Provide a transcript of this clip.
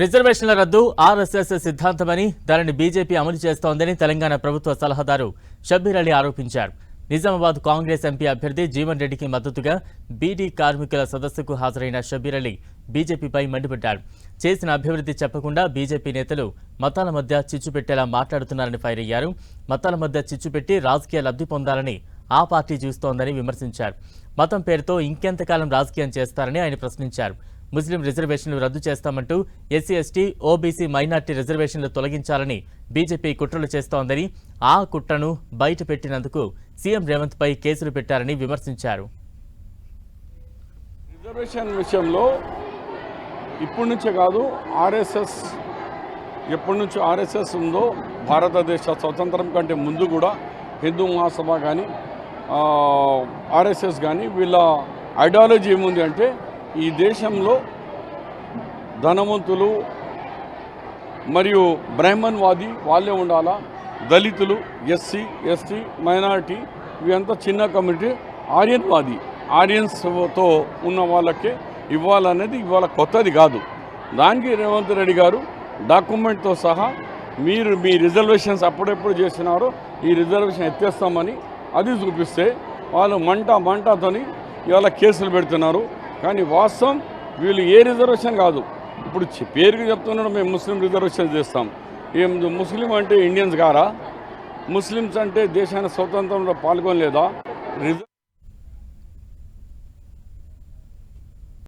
రిజర్వేషన్ల రద్దు ఆర్ఎస్ఎస్ సిద్ధాంతమని దానిని బీజేపీ అమలు చేస్తోందని తెలంగాణ ప్రభుత్వ సలహాదారు షబ్బీర్ అలీ ఆరోపించారు. నిజామాబాద్ కాంగ్రెస్ ఎంపీ అభ్యర్థి జీవన్ రెడ్డికి మద్దతుగా బీడీ కార్మికుల సదస్సుకు హాజరైన షబీర్ అలీ బీజేపీపై మండిపడ్డారు. చేసిన అభివృద్ధి చెప్పకుండా బీజేపీ నేతలు మతాల మధ్య చిచ్చు పెట్టేలా మాట్లాడుతున్నారని ఫైర్ అయ్యారు. మతాల మధ్య చిచ్చు పెట్టి రాజకీయ లబ్ధి పొందాలని ఆ పార్టీ చూస్తోందని విమర్శించారు. మతం పేరుతో ఇంకెంతకాలం రాజకీయం చేస్తారని ఆయన ప్రశ్నించారు. ముస్లిం రిజర్వేషన్లు రద్దు చేస్తామంటూ ఎస్సీ ఎస్టీ ఓబీసీ మైనార్టీ రిజర్వేషన్లు తొలగించాలని బీజేపీ కుట్రలు చేస్తోందని ఆ కుట్రను బయటపెట్టినందుకు సీఎం రేవంత్ పై కేసులు పెట్టారని విమర్శించారు. రిజర్వేషన్ విషయంలో ఇప్పటి నుంచే కాదు ఆర్ఎస్ఎస్ ఎప్పటి నుంచి ఆర్ఎస్ఎస్ ఉందో భారతదేశ స్వతంత్రం కంటే ముందు కూడా హిందూ మహాసభ కానీ ఆర్ఎస్ఎస్ కానీ వీళ్ళ ఐడియాలజీ ఏముంది అంటే ఈ దేశంలో ధనవంతులు మరియు బ్రాహ్మణ్వాది వాళ్ళే ఉండాలా? దళితులు ఎస్సీ ఎస్టీ మైనారిటీ ఇవంతా చిన్న కమ్యూనిటీ ఆర్యన్వాది ఆర్యన్స్తో ఉన్న వాళ్ళకే ఇవ్వాలనేది ఇవాళ కొత్తది కాదు. దానికి రేవంత్ రెడ్డి గారు డాక్యుమెంట్తో సహా మీరు మీ రిజర్వేషన్స్ అప్పుడెప్పుడు చేసినారో ఈ రిజర్వేషన్ ఎత్తేస్తామని అది చూపిస్తే వాళ్ళు మంట మంటతోని ఇవాళ కేసులు పెడుతున్నారు. కానీ వాస్తవం వీళ్ళు ఏ రిజర్వేషన్ కాదు. ఇప్పుడు పేరుకి చెప్తున్నాడు మేము ముస్లిం రిజర్వేషన్ చేస్తాం. ఏం ముస్లిం అంటే ఇండియన్స్ గారా? ముస్లిమ్స్ అంటే దేశాన్ని స్వతంత్రంలో పాల్గొనలేదా? రిజర్వ్